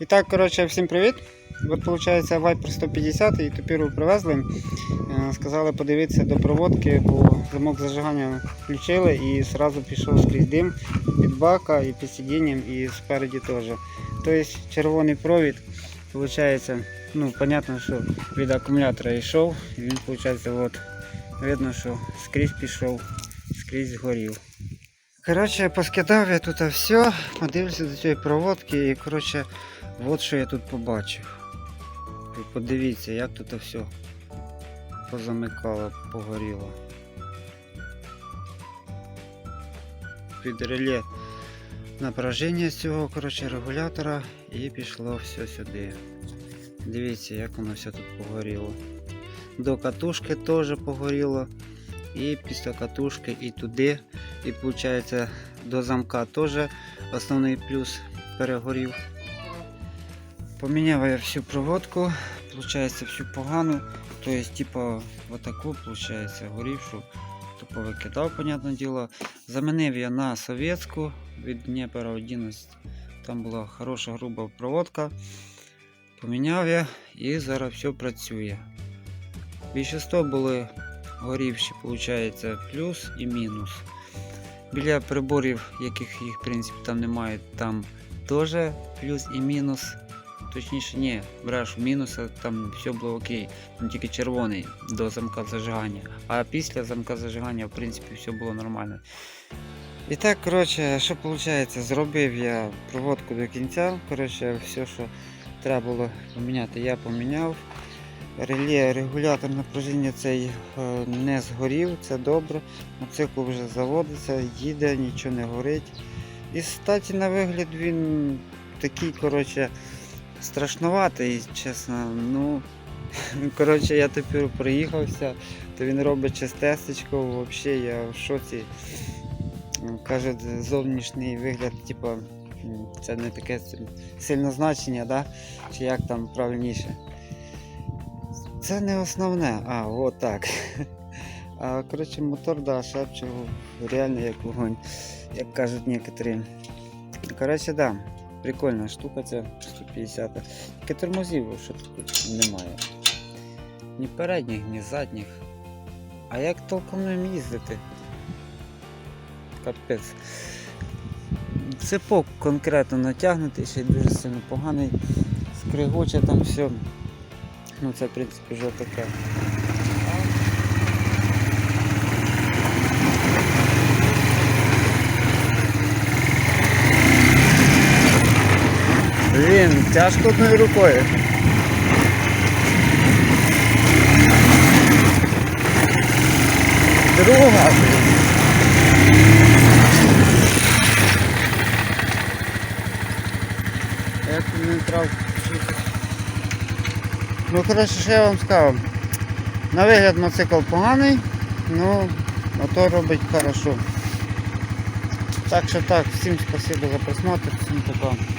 І так, коротше, всім привіт. От виходить Viper 150 і топіру привезли. Е, Сказали подивитися до проводки, бо замок зажигання включили і одразу пішов скрізь дим від бака і під сидінням, і спереді теж. Тобто червоний провід, виходить, ну, понятно, що від акумулятора йшов, і він, виходить, от, видно, що скрізь пішов, скрізь згорів. Коротше, поскидав я тут все, подивився до цієї проводки і коротше, от що я тут побачив. Ви подивіться, як тут все позамикало, погоріло. Під реле напряження з цього коротше, регулятора і пішло все сюди. Дивіться, як воно все тут погоріло. До катушки теж погоріло. І після катушки і туди. І виходить до замка теж основний плюс перегорів. Поміняв я всю проводку, виходить всю погану. Тобто, типу, отаку, виходить, горівшу, то повикидав, понятне діло. Замінив я на совєтську від Дніпра 11. Там була хороша груба проводка. Поміняв я і зараз все працює. Більшість були горівші, виходить, плюс і мінус. Біля приборів, яких їх в принципі там немає, там теж плюс і мінус. Точніше, ні, брешу мінуса, там все було окей, там тільки червоний до замка зажигання. А після замка зажигання, в принципі, все було нормально. І так, коротше, що виходить, зробив я проводку до кінця. Коротше, все, що треба було поміняти, я поміняв. Реле, регулятор напруження цей е, не згорів, це добре. Мотоцикл вже заводиться, їде, нічого не горить. І статі на вигляд він такий, коротше, страшноватий, чесно. Ну, коротше, я тепер приїхався, то він робить чистесечко, взагалі я в шоці. Кажуть, зовнішній вигляд, типу, це не таке сильне значення, да? чи як там правильніше. Це не основне. А, от так. А коротше мотор, да, шепче реально як вогонь, як кажуть некоторі. Коротше, да, прикольна штука ця 150. Тільки тормозів що тут немає. Ні передніх, ні задніх. А як толком ним їздити? Капець. Цепок конкретно натягнутий, ще й дуже сильно поганий. Скригоче там все. Ну це в принципі вже таке. Блін, тяжко одною рукою. Друга, блін. Як не трав Ну коротше, що я вам сказав. На вигляд мотоцикл поганий, ну мотор робить хорошо. Так що так, всім спасибо за просмотр, всім пока.